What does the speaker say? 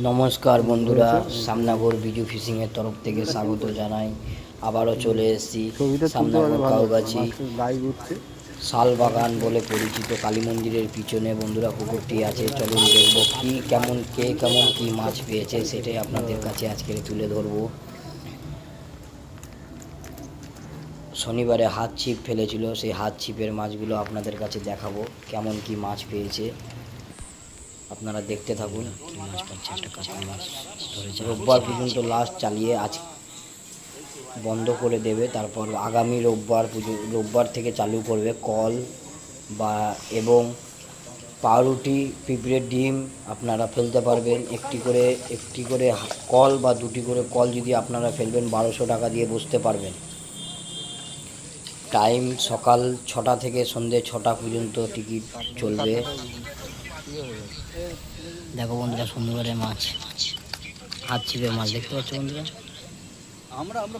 নমস্কার বন্ধুরা সামনাগর বিজু ফিশিংয়ের তরফ থেকে স্বাগত জানাই। আবারও চলে এসেছি সামনাগর কাউগাছি শাল বাগান বলে পরিচিত কালী মন্দিরের পিছনে বন্ধুরা পুকুরটি আছে। চলুন দেখব কি কেমন কে কেমন কি মাছ পেয়েছে সেটাই আপনাদের কাছে আজকে তুলে ধরবো। শনিবারে হাত ছিপ ফেলেছিল সেই হাত ছিপের মাছগুলো আপনাদের কাছে দেখাবো কেমন কি মাছ পেয়েছে। আপনারা দেখতে থাকুন। রোববার পর্যন্ত লাস্ট চালিয়ে আজ বন্ধ করে দেবে। তারপর আগামী রোববার পুজো রোববার থেকে চালু করবে কল বা এবং পাউরুটি পিঁপড়ের ডিম আপনারা ফেলতে পারবেন। একটি করে একটি করে কল বা দুটি করে কল যদি আপনারা ফেলবেন বারোশো টাকা দিয়ে বসতে পারবেন। টাইম সকাল ছটা থেকে সন্ধে ছটা পর্যন্ত টিকিট চলবে। দেখো বন্ধুরা সুন্দরবনের মাছ। হাত ছিপে মাছ দেখতে পাচ্ছ বন্ধুরা? আমরা আমরা